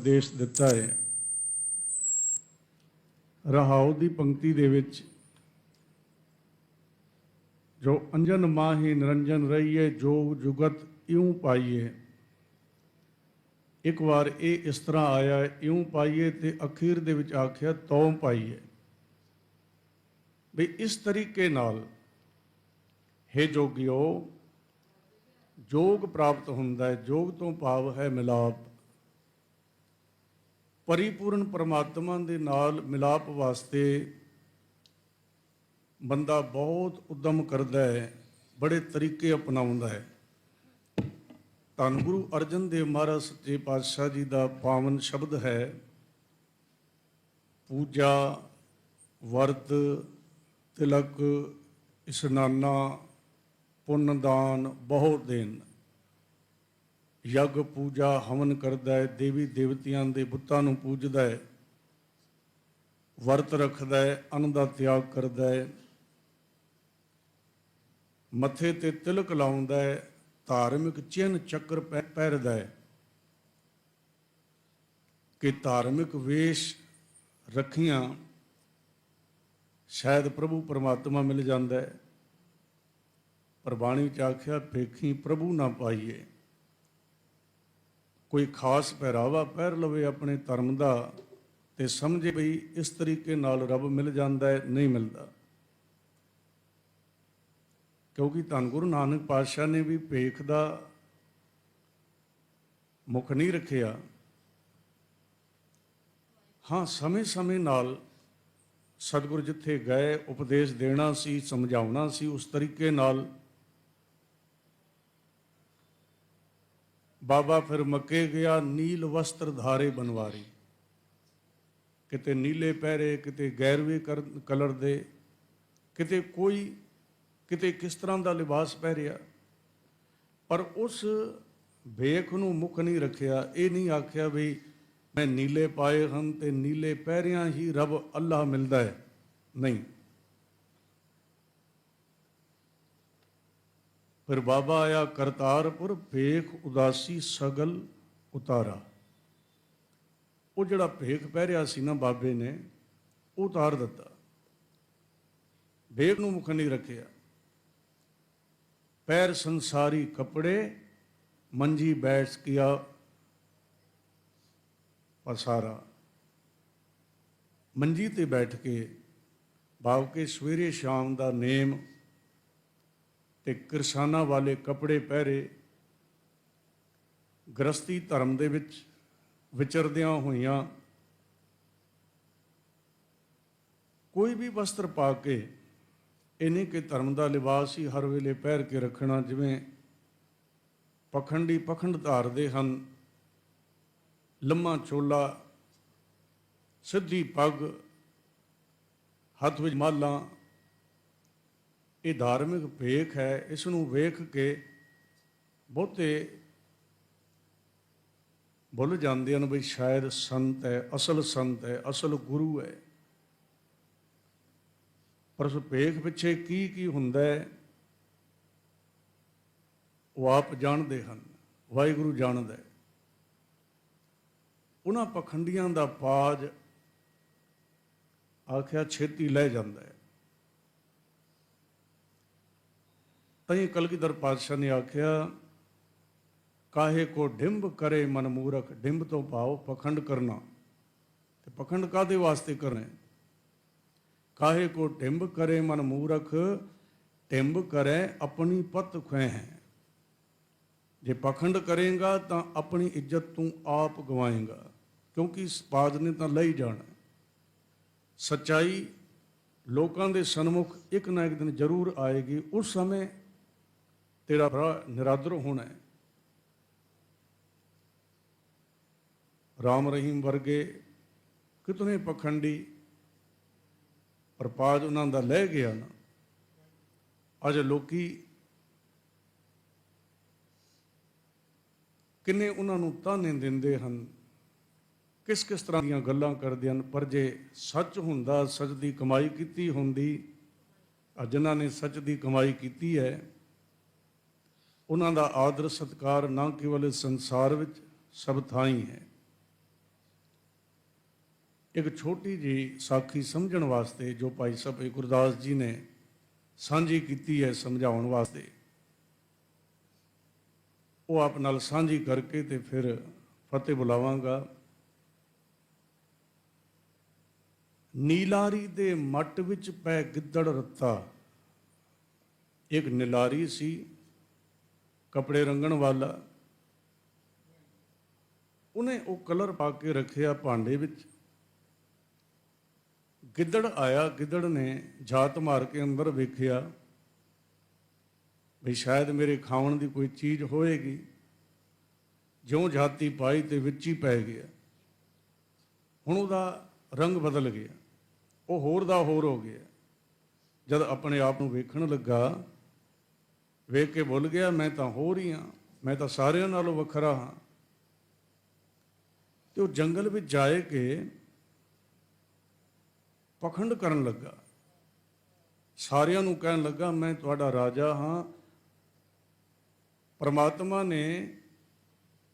ਉਪਦੇਸ਼ ਦਿੱਤਾ ਹੈ। ਰਹਾਉ ਦੀ ਪੰਕਤੀ ਦੇ ਵਿੱਚ ਜੋ ਅੰਜਨ ਮਾਹੀ ਨਿਰੰਜਨ ਰਹੀਏ ਜੋ ਜੁਗਤ ਇਉਂ ਪਾਈਏ ਇੱਕ ਵਾਰ ਇਹ ਇਸ ਤਰ੍ਹਾਂ ਆਇਆ, ਇਉਂ ਪਾਈਏ ਤੇ ਅਖੀਰ ਦੇ ਵਿੱਚ ਆਖਿਆ, ਤਉ ਪਾਈਏ ਵੀ ਇਸ ਤਰੀਕੇ ਨਾਲ ਹੈ ਜੋਗਿਓ, ਜੋਗ ਪ੍ਰਾਪਤ ਹੁੰਦਾ ਹੈ, ਜੋਗ ਤੋਂ ਭਾਵ ਹੈ ਮਿਲਾਪ। ਪਰਿਪੂਰਨ ਪਰਮਾਤਮਾ ਦੇ ਨਾਲ ਮਿਲਾਪ ਵਾਸਤੇ ਬੰਦਾ ਬਹੁਤ ਉਦਮ ਕਰਦਾ ਹੈ, ਬੜੇ ਤਰੀਕੇ ਅਪਣਾਉਂਦਾ ਹੈ। ਧੰਨ ਗੁਰੂ ਅਰਜਨ ਦੇਵ ਮਹਾਰਾਜ ਸੱਚੇ ਪਾਤਸ਼ਾਹ ਜੀ ਦਾ ਪਾਵਨ ਸ਼ਬਦ ਹੈ, ਪੂਜਾ, ਵਰਤ, ਤਿਲਕ, ਇਸ਼ਨਾਨਾ, ਪੁੰਨ ਦਾਨ ਬਹੁਤ ਦੇਨ ਯੱਗ ਪੂਜਾ ਹਵਨ ਕਰਦਾ ਹੈ, ਦੇਵੀ ਦੇਵਤਿਆਂ ਦੇ ਬੁੱਤਾਂ ਨੂੰ ਪੂਜਦਾ ਹੈ, ਵਰਤ ਰੱਖਦਾ ਹੈ ਅੰਨ ਦਾ ਤਿਆਗ ਕਰਦਾ ਹੈ, ਮੱਥੇ ਤੇ ਤਿਲਕ ਲਾਉਂਦਾ ਹੈ, ਧਾਰਮਿਕ ਚਿੰਨ ਚੱਕਰ ਪਹਿ- ਪਹਿਰਦਾ ਹੈ। ਕਿ ਧਾਰਮਿਕ ਵੇਸ਼ ਰੱਖੀਆਂ, ਸ਼ਾਇਦ ਪ੍ਰਭੂ ਪਰਮਾਤਮਾ ਮਿਲ ਜਾਂਦਾ ਹੈ। ਪਰ ਬਾਣੀ ਚ ਆਖਿਆ, ਭੇਖੀ ਪ੍ਰਭੂ ਨਾ ਪਾਈਏ। ਕੋਈ ਖਾਸ ਪਹਿਰਾਵਾ ਪਹਿਰ ਲਵੇ ਆਪਣੇ ਧਰਮ ਦਾ ਤੇ ਸਮਝੇ ਵੀ ਇਸ ਤਰੀਕੇ ਨਾਲ ਰੱਬ ਮਿਲ ਜਾਂਦਾ ਹੈ, ਨਹੀਂ ਮਿਲਦਾ। ਕਿਉਂਕਿ ਧੰਨ ਗੁਰੂ ਨਾਨਕ ਪਾਤਸ਼ਾਹ ਨੇ ਵੀ ਭੇਖ ਦਾ ਮੁੱਖ ਨਹੀਂ ਰੱਖਿਆ। ਹਾਂ, ਸਮੇਂ-ਸਮੇਂ ਨਾਲ ਸਤਿਗੁਰ ਜਿੱਥੇ ਗਏ, ਉਪਦੇਸ਼ ਦੇਣਾ ਸੀ, ਸਮਝਾਉਣਾ ਸੀ, ਉਸ ਤਰੀਕੇ ਨਾਲ ਬਾਬਾ ਫਿਰ ਮੱਕੇ ਗਿਆ, ਨੀਲ ਵਸਤਰ ਧਾਰੇ ਬਨਵਾਰੀ ਕਿਤੇ ਨੀਲੇ ਪਹਿਰੇ, ਕਿਤੇ ਗੈਰਵੇ ਕਲਰ ਦੇ। ਕਿਤੇ ਕੋਈ, ਕਿਤੇ ਕਿਸ ਤਰ੍ਹਾਂ ਦਾ ਲਿਬਾਸ ਪਹਿਰਿਆ ਪਰ ਉਸ ਵੇਖ ਨੂੰ ਮੁੱਖ ਨਹੀਂ ਰੱਖਿਆ, ਇਹ ਨਹੀਂ ਆਖਿਆ ਵੀ ਮੈਂ ਨੀਲੇ ਪਾਏ ਹਨ ਤੇ ਨੀਲੇ ਪਹਿਰਿਆਂ ਹੀ ਰੱਬ ਅੱਲਾਹ ਮਿਲਦਾ ਹੈ। ਨਹੀਂ। ਫਿਰ ਬਾਬਾ ਆਇਆ ਕਰਤਾਰਪੁਰ, ਭੇਖ ਉਦਾਸੀ ਸਗਲ ਉਤਾਰਾ। ਉਹ ਜਿਹੜਾ ਭੇਖ ਪਹਿਰਿਆ ਸੀ ਨਾ ਬਾਬੇ ਨੇ, ਉਹ ਉਤਾਰ ਦਿੱਤਾ। ਭੇਖ ਨੂੰ ਮੁੱਖ ਨਹੀਂ ਰੱਖਿਆ। ਪੈਰ ਸੰਸਾਰੀ ਕੱਪੜੇ, ਮੰਜੀ ਬੈਠ ਗਿਆ ਪਸਾਰਾ। ਮੰਜੀ ਤੇ ਬੈਠ ਕੇ ਭਾਵ ਕੇ ਸਵੇਰੇ ਸ਼ਾਮ ਦਾ ਨੇਮ ਤੇ ਕਿਰਸਾਨਾ ਵਾਲੇ ਕੱਪੜੇ ਪਹਿਰੇ ਗ੍ਰਸਤੀ ਧਰਮ ਦੇ ਵਿੱਚ ਵਿਚਰਦਿਆਂ ਹੋਈਆਂ ਕੋਈ ਵੀ ਵਸਤਰ ਪਾ ਕੇ ਇਹਨੇ ਕਿ ਧਰਮ ਦਾ ਲਿਬਾਸ ਹੀ ਹਰ ਵੇਲੇ ਪਹਿਰ ਕੇ ਰੱਖਣਾ, ਜਿਵੇਂ ਪਖੰਡੀ ਪਖੰਡ ਧਾਰਦੇ ਹਨ। ਲੰਮਾ ਚੋਲਾ, ਸਿੱਧੀ ਪੱਗ, ਹੱਥ ਵਿੱਚ ਮਾਲਾ ਇਹ ਧਾਰਮਿਕ ਭੇਖ ਹੈ ਇਸ ਨੂੰ ਵੇਖ ਕੇ ਬਹੁਤੇ ਭੁੱਲ ਜਾਂਦੇ ਹਨ ਵੀ ਸ਼ਾਇਦ ਸੰਤ ਹੈ, ਅਸਲ ਸੰਤ ਹੈ, ਅਸਲ ਗੁਰੂ ਹੈ। ਪਰ ਉਸ ਭੇਖ ਪਿੱਛੇ ਕੀ ਕੀ ਹੁੰਦਾ ਹੈ, ਉਹ ਆਪ ਜਾਣਦੇ ਹਨ, ਵਾਹਿਗੁਰੂ ਜਾਣਦਾ ਹੈ। ਉਹਨਾਂ ਪਖੰਡੀਆਂ ਦਾ ਪਾਜ ਆਖਿਆ ਛੇਤੀ ਲੈ ਜਾਂਦਾ ਹੈ। ਤਈ ਕਲਗੀਧਰ ਪਾਤਸ਼ਾਹ ਨੇ ਆਖਿਆ, ਕਾਹੇ ਕੋ ਡਿੰਬ ਕਰੇ ਮਨ ਮੂਰਖ, ਡਿੰਬ ਤੋਂ ਭਾਵ ਪਖੰਡ ਕਰਨਾ। ਤੇ ਪਖੰਡ ਕਾਦੇ ਵਾਸਤੇ ਕਰਨਾ ਕਾਹੇ ਕੋ ਡਿੰਬ ਕਰੇ ਮਨ ਮੂਰਖ, ਡਿੰਬ ਕਰੇ ਆਪਣੀ ਪਤ ਖੁਐ ਹੈ। ਜੇ ਪਖੰਡ ਕਰੇਗਾ ਤਾਂ ਆਪਣੀ ਇੱਜ਼ਤ ਤੂੰ ਆਪ ਗਵਾਏਗਾ, ਕਿਉਂਕਿ ਇਸ ਬਾਦ ਨੇ ਤਾਂ ਲਈ ਜਾਣਾ। ਸੱਚਾਈ ਲੋਕਾਂ ਦੇ ਸਨਮੁਖ ਇੱਕ ਨਾ ਇੱਕ ਦਿਨ ਜ਼ਰੂਰ ਆਏਗੀ, ਉਸ ਸਮੇਂ ਤੇਰਾ ਭਰਾ ਨਿਰਾਦਰ ਹੋਣਾ ਹੈ। ਰਾਮ ਰਹੀਮ ਵਰਗੇ ਕਿਤਨੇ ਪਖੰਡੀ ਪ੍ਰਪਾਜ ਉਹਨਾਂ ਦਾ ਲੈ ਗਿਆ ਨਾ। ਅੱਜ ਲੋਕੀ ਕਿੰਨੇ ਉਹਨਾਂ ਨੂੰ ਤਾਨੇ ਦਿੰਦੇ ਹਨ। ਕਿਸ ਕਿਸ ਤਰ੍ਹਾਂ ਦੀਆਂ ਗੱਲਾਂ ਕਰਦੇ ਹਨ। ਪਰ ਜੇ ਸੱਚ ਹੁੰਦਾ, ਸੱਚ ਦੀ ਕਮਾਈ ਕੀਤੀ ਹੁੰਦੀ ਜਿਨ੍ਹਾਂ ਨੇ ਸੱਚ ਦੀ ਕਮਾਈ ਕੀਤੀ ਹੈ ਉਹਨਾਂ ਦਾ ਆਦਰ ਸਤਕਾਰ ਨਾ ਕੇਵਲ ਇਸ ਸੰਸਾਰ ਵਿੱਚ ਸਭ ਥਾਈ ਹੈ ਇੱਕ ਛੋਟੀ ਜੀ ਸਾਖੀ ਸਮਝਣ ਵਾਸਤੇ ਜੋ ਭਾਈ ਸਾਹਿਬ ਗੁਰਦਾਸ ਜੀ ਨੇ ਸਾਂਝੀ ਕੀਤੀ ਹੈ ਸਮਝਾਉਣ ਵਾਸਤੇ, ਉਹ ਆਪ ਨਾਲ ਸਾਂਝੀ ਕਰਕੇ ਤੇ ਫਿਰ ਫਤਿਹ ਬੁਲਾਵਾਂਗਾ। ਨੀਲਾਰੀ ਦੇ ਮੱਟ ਵਿੱਚ ਪੈ ਗਿੱਦੜ ਰੱਤਾ। ਇੱਕ ਨਿਲਾਰੀ ਸੀ ਕਪੜੇ ਰੰਗਣ ਵਾਲਾ। ਉਹਨੇ ਉਹ ਕਲਰ ਪਾ ਕੇ ਰੱਖਿਆ ਭਾਂਡੇ ਵਿੱਚ। ਗਿੱਦੜ ਆਇਆ, ਗਿੱਦੜ ਨੇ ਜਾਤ ਮਾਰ ਕੇ ਅੰਦਰ ਵੇਖਿਆ ਵੀ ਸ਼ਾਇਦ ਮੇਰੇ ਖਾਣ ਦੀ ਕੋਈ ਚੀਜ਼ ਹੋਏਗੀ। ਜਿਉਂ ਜਾਤੀ ਪਾਈ ਤੇ ਵਿੱਚ ਹੀ ਪੈ ਗਿਆ। ਹੁਣ ਉਹਦਾ ਰੰਗ ਬਦਲ ਗਿਆ। ਉਹ ਹੋਰ ਦਾ ਹੋਰ ਹੋ ਗਿਆ। ਜਦ ਆਪਣੇ ਆਪ ਨੂੰ ਵੇਖਣ ਲੱਗਾ ਵੇਖ ਕੇ ਭੁੱਲ ਗਿਆ, ਮੈਂ ਤਾਂ ਹੋਰ ਹੀ ਹਾਂ, ਮੈਂ ਤਾਂ ਸਾਰਿਆਂ ਨਾਲੋਂ ਵੱਖਰਾ ਹਾਂ। ਤੇ ਉਹ ਜੰਗਲ ਵਿੱਚ ਜਾਏ ਕੇ ਪਖੰਡ ਕਰਨ ਲੱਗਾ। ਸਾਰਿਆਂ ਨੂੰ ਕਹਿਣ ਲੱਗਾ, ਮੈਂ ਤੁਹਾਡਾ ਰਾਜਾ ਹਾਂ। ਪਰਮਾਤਮਾ ਨੇ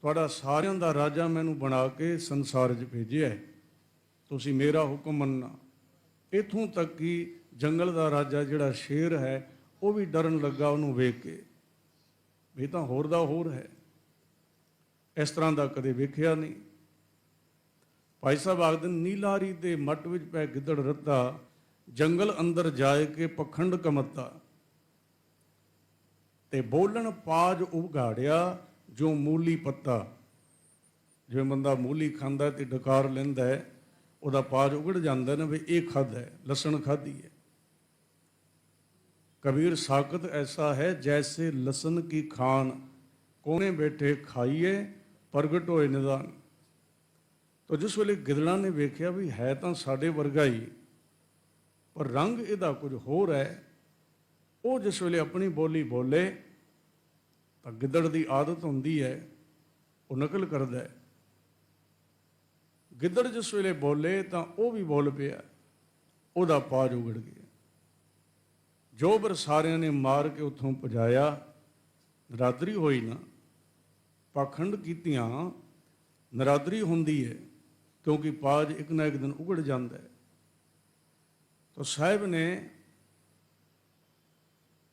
ਤੁਹਾਡਾ ਸਾਰਿਆਂ ਦਾ ਰਾਜਾ ਮੈਨੂੰ ਬਣਾ ਕੇ ਸੰਸਾਰ 'ਚ ਭੇਜਿਆ ਹੈ। ਤੁਸੀਂ ਮੇਰਾ ਹੁਕਮ ਮੰਨਣਾ। ਇਥੋਂ ਤੱਕ ਕਿ ਜੰਗਲ ਦਾ ਰਾਜਾ ਜਿਹੜਾ ਸ਼ੇਰ ਹੈ ਉਹ ਵੀ ਡਰਨ ਲੱਗਾ ਉਹਨੂੰ ਵੇਖ ਕੇ ਵੀ ਇਹ ਤਾਂ ਹੋਰ ਦਾ ਹੋਰ ਹੈ। ਇਸ ਤਰ੍ਹਾਂ ਦਾ ਕਦੇ ਵੇਖਿਆ ਨਹੀਂ। ਭਾਈ ਸਾਹਿਬ ਆਖਦੇ ਨੇ, ਨੀਲਾਰੀ ਦੇ ਮੱਟ ਵਿੱਚ ਪੈ ਗਿੱਦੜ ਰੱਤਾ ਜੰਗਲ ਅੰਦਰ ਜਾਏ ਕੇ ਪਖੰਡ ਕਮਤਾ। ਤੇ ਬੋਲਣ ਪਾਜ ਉਗਾੜਿਆ ਜੋ ਮੂਲੀ ਪੱਤਾ। ਜਿਵੇਂ ਬੰਦਾ ਮੂਲੀ ਖਾਂਦਾ ਤੇ ਡਕਾਰ ਲੈਂਦਾ ਉਹਦਾ ਪਾਜ ਉਗੜ ਜਾਂਦਾ ਨਾ ਵੀ ਇਹ ਖਾਦ ਹੈ ਲਸਣ ਖਾਦੀ ਹੈ। ਕਬੀਰ, ਸਾਖਤ ਐਸਾ ਹੈ ਜੈਸੇ ਲਸਣ ਕੀ ਖਾਨ। ਕੋਨੇ ਬੈਠੇ ਖਾਈਏ, ਪ੍ਰਗਟ ਹੋਏ ਨਿਦਾਨ। ਤਾਂ ਜਿਸ ਵੇਲੇ ਗਿਦੜਾਂ ਨੇ ਵੇਖਿਆ ਵੀ ਹੈ ਤਾਂ ਸਾਡੇ ਵਰਗਾ ਹੀ, ਪਰ ਰੰਗ ਇਹਦਾ ਕੁਝ ਹੋਰ ਹੈ। ਉਹ ਜਿਸ ਵੇਲੇ ਆਪਣੀ ਬੋਲੀ ਬੋਲੇ, ਤਾਂ ਗਿੱਦੜ ਦੀ ਆਦਤ ਹੁੰਦੀ ਹੈ, ਉਹ ਨਕਲ ਕਰਦਾ ਹੈ। ਗਿੱਦੜ ਜਿਸ ਵੇਲੇ ਬੋਲੇ, ਤਾਂ ਉਹ ਵੀ ਬੋਲ ਪਿਆ, ਉਹਦਾ ਪਾਜ ਉਗੜ ਗਿਆ। ਜੋਬਰ ਸਾਰਿਆਂ ਨੇ ਮਾਰ ਕੇ ਉੱਥੋਂ ਪਜਾਇਆ, ਨਰਾਦਰੀ ਹੋਈ ਨਾ, ਪਾਖੰਡ ਕੀਤੀਆਂ, ਨਰਾਦਰੀ ਹੁੰਦੀ ਹੈ ਕਿਉਂਕਿ ਪਾਜ ਇੱਕ ਨਾ ਇੱਕ ਦਿਨ ਉਗੜ ਜਾਂਦਾ ਹੈ ਤਾਂ ਸਾਹਿਬ ਨੇ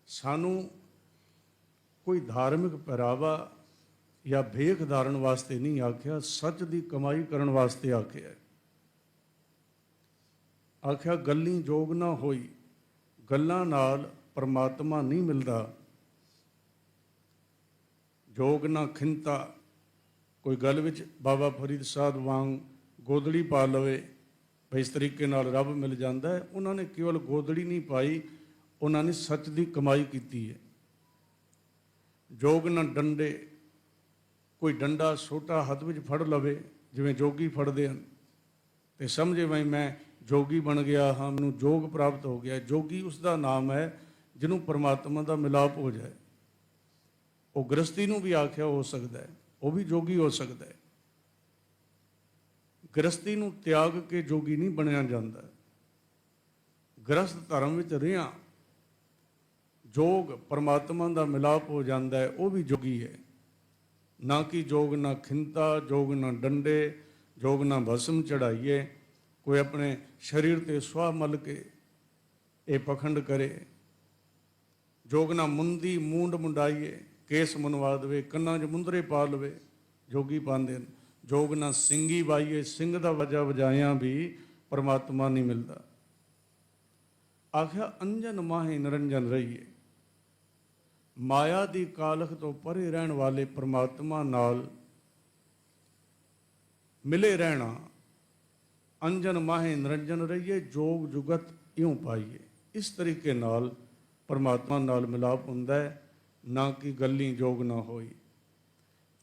ਸਾਨੂੰ ਕੋਈ ਧਾਰਮਿਕ ਪਹਿਰਾਵਾ ਜਾਂ ਭੇਖ ਧਾਰਨ ਵਾਸਤੇ ਨਹੀਂ ਆਖਿਆ, ਸੱਚ ਦੀ ਕਮਾਈ ਕਰਨ ਵਾਸਤੇ ਆਖਿਆ। ਆਖਿਆ, ਗੱਲੀ ਜੋਗ ਨਾ ਹੋਈ। ਗੱਲਾਂ ਨਾਲ ਪਰਮਾਤਮਾ ਨਹੀਂ ਮਿਲਦਾ। ਜੋਗ ਨਾ ਖਿੰਤਾ। ਕੋਈ ਗੱਲ ਵਿੱਚ ਬਾਬਾ ਫਰੀਦ ਸਾਹਿਬ ਵਾਂਗ ਗੋਦੜੀ ਪਾ ਲਵੇ ਵੀ ਇਸ ਤਰੀਕੇ ਨਾਲ ਰੱਬ ਮਿਲ ਜਾਂਦਾ ਹੈ। ਉਹਨਾਂ ਨੇ ਕੇਵਲ ਗੋਦੜੀ ਨਹੀਂ ਪਾਈ, ਉਹਨਾਂ ਨੇ ਸੱਚ ਦੀ ਕਮਾਈ ਕੀਤੀ ਹੈ। ਜੋਗ ਨਾ ਡੰਡੇ। ਕੋਈ ਡੰਡਾ ਛੋਟਾ ਹੱਥ ਵਿੱਚ ਫੜ ਲਵੇ, ਜਿਵੇਂ ਜੋਗੀ ਫੜਦੇ ਹਨ। ਤੇ ਸਮਝੇ ਵੀ ਮੈਂ ਜੋਗੀ ਬਣ ਗਿਆ, ਹਾਂ, ਮੈਨੂੰ ਜੋਗ ਪ੍ਰਾਪਤ ਹੋ ਗਿਆ। ਜੋਗੀ ਉਸ ਦਾ ਨਾਮ ਹੈ ਜਿਹਨੂੰ ਪਰਮਾਤਮਾ ਦਾ ਮਿਲਾਪ ਹੋ ਜਾਏ। ਉਹ ਗ੍ਰਸਤੀ ਨੂੰ ਵੀ ਆਖਿਆ ਹੋ ਸਕਦਾ ਹੈ, ਉਹ ਵੀ ਜੋਗੀ ਹੋ ਸਕਦਾ ਹੈ। ਗ੍ਰਸਤੀ ਨੂੰ ਤਿਆਗ ਕੇ ਜੋਗੀ ਨਹੀਂ ਬਣਿਆ ਜਾਂਦਾ। ਗ੍ਰਸਤ ਧਰਮ ਵਿੱਚ ਰਿਹਾ ਜੋਗ ਪਰਮਾਤਮਾ ਦਾ ਮਿਲਾਪ ਹੋ ਜਾਂਦਾ ਹੈ, ਉਹ ਵੀ ਜੋਗੀ ਹੈ। ਨਾ ਕਿ ਜੋਗ ਨਾ ਖਿੰਤਾ, ਜੋਗ ਨਾ ਡੰਡੇ, ਜੋਗ ਨਾ ਭਸਮ ਚੜਾਈਏ ਕੋਈ ਆਪਣੇ ਸਰੀਰ ਤੇ ਸੁਆਹ ਮਲ ਕੇ ਇਹ ਪਖੰਡ ਕਰੇ। ਜੋਗ ਨਾ ਮੁੰਦੀ ਮੂੰਡ ਮੁੰਡਾਈਏ, ਕੇਸ ਮਨਵਾ ਦੇਵੇ, ਕੰਨਾਂ 'ਚ ਮੁੰਦਰੇ ਪਾ ਲਵੇ, ਜੋਗੀ ਪਾਉਂਦੇ ਨੇ ਜੋਗ ਨਾ ਸਿੰਘੀ ਵਾਈਏ ਸਿੰਘ ਦਾ ਵਜਾ ਵਜਾਇਆ ਵੀ ਪਰਮਾਤਮਾ ਨਹੀਂ ਮਿਲਦਾ। ਆਖਿਆ, ਅੰਜਨ ਮਾਹੇ ਨਿਰੰਜਨ ਰਹੀਏ। ਮਾਇਆ ਦੀ ਕਾਲਖ ਤੋਂ ਪਰੇ ਰਹਿਣ ਵਾਲੇ ਪਰਮਾਤਮਾ ਨਾਲ ਮਿਲੇ ਰਹਿਣਾ ਅੰਜਨ ਮਾਹੇ ਨਿਰੰਜਨ ਰਹੀਏ, ਜੋਗ ਜੁਗਤ ਇਉਂ ਪਾਈਏ। ਇਸ ਤਰੀਕੇ ਨਾਲ ਪਰਮਾਤਮਾ ਨਾਲ ਮਿਲਾਪ ਹੁੰਦਾ ਹੈ, ਨਾ ਕਿ ਗੱਲੀ ਜੋਗ ਨਾ ਹੋਈ।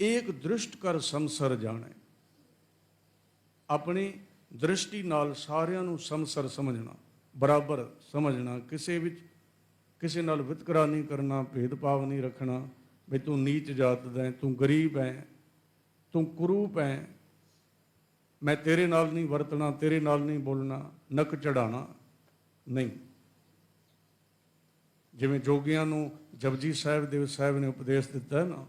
ਏਕ ਦ੍ਰਿਸ਼ਟ ਕਰ ਸੰਸਰ ਜਾਣੇ। ਆਪਣੀ ਦ੍ਰਿਸ਼ਟੀ ਨਾਲ ਸਾਰਿਆਂ ਨੂੰ ਸੰਸਰ ਸਮਝਣਾ, ਬਰਾਬਰ ਸਮਝਣਾ, ਕਿਸੇ ਵਿੱਚ ਕਿਸੇ ਨਾਲ ਵਿਤਕਰਾ ਨਹੀਂ ਕਰਨਾ, ਭੇਦਭਾਵ ਨਹੀਂ ਰੱਖਣਾ, ਵੀ ਤੂੰ ਨੀਚ ਜਾਤ ਦਾ ਤੂੰ ਗਰੀਬ ਹੈ, ਤੂੰ ਕਰੂਪ ਹੈ ਮੈਂ ਤੇਰੇ ਨਾਲ ਨਹੀਂ ਵਰਤਣਾ, ਤੇਰੇ ਨਾਲ ਨਹੀਂ ਬੋਲਣਾ, ਨੱਕ ਚੜਾਣਾ ਨਹੀਂ। ਜਿਵੇਂ ਜੋਗੀਆਂ ਨੂੰ ਜਪਜੀ ਸਾਹਿਬ ਦੇ, ਸਾਹਿਬ ਨੇ ਉਪਦੇਸ਼ ਦਿੱਤਾ ਨਾ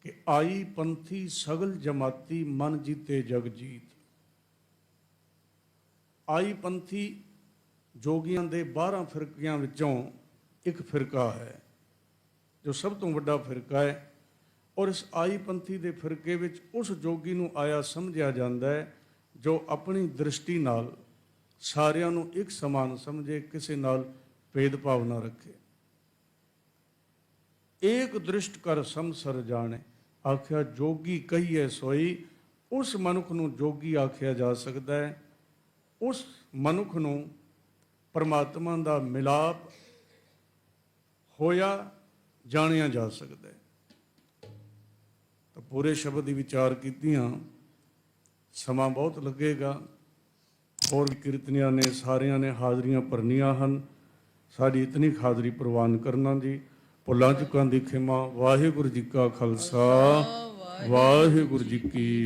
ਕਿ ਆਈ ਪੰਥੀ ਸਗਲ ਜਮਾਤੀ ਮਨ ਜੀਤੇ ਜਗ ਜੀਤ। ਆਈ ਪੰਥੀ ਜੋਗੀਆਂ ਦੇ 12 ਫਿਰਕਿਆਂ ਵਿੱਚੋਂ ਇੱਕ ਫਿਰਕਾ ਹੈ, ਜੋ ਸਭ ਤੋਂ ਵੱਡਾ ਫਿਰਕਾ ਹੈ। ਔਰ ਇਸ ਆਈ ਪੰਥੀ ਦੇ ਫਿਰਕੇ ਵਿੱਚ ਉਸ ਜੋਗੀ ਨੂੰ ਆਇਆ ਸਮਝਿਆ ਜਾਂਦਾ ਹੈ, ਜੋ ਆਪਣੀ ਦ੍ਰਿਸ਼ਟੀ ਨਾਲ ਸਾਰਿਆਂ ਨੂੰ ਇੱਕ ਸਮਾਨ ਸਮਝੇ, ਕਿਸੇ ਨਾਲ ਭੇਦਭਾਵ ਨਾ ਰੱਖੇ। ਏਕ ਦ੍ਰਿਸ਼ਟ ਕਰ ਸੰਸਰ ਜਾਣੇ, ਆਖਿਆ ਜੋਗੀ ਕਹੀਏ ਸੋਈ, ਉਸ ਮਨੁੱਖ ਨੂੰ ਜੋਗੀ ਆਖਿਆ ਜਾ ਸਕਦਾ ਹੈ। ਉਸ ਮਨੁੱਖ ਨੂੰ ਪਰਮਾਤਮਾ ਦਾ ਮਿਲਾਪ ਹੋਇਆ ਜਾਣਿਆ ਜਾ ਸਕਦਾ ਹੈ। ਤਾਂ ਪੂਰੇ ਸ਼ਬਦ ਦੀ ਵਿਚਾਰ ਕੀਤੀਆਂ। ਸਮਾਂ ਬਹੁਤ ਲੱਗੇਗਾ। ਹੋਰ ਵੀ ਕੀਰਤਨੀਆਂ ਨੇ, ਸਾਰਿਆਂ ਨੇ ਹਾਜ਼ਰੀਆਂ ਭਰਨੀਆਂ ਹਨ। ਸਾਡੀ ਇਤਨੀ ਹਾਜ਼ਰੀ ਪ੍ਰਵਾਨ ਕਰਨਾ ਜੀ। ਭੁੱਲਾਂ ਚੁੱਕਾਂ ਦੀ ਖਿਮਾ, ਵਾਹਿਗੁਰੂ ਜੀ ਕਾ ਖਾਲਸਾ, ਵਾਹਿਗੁਰੂ ਜੀ ਕੀ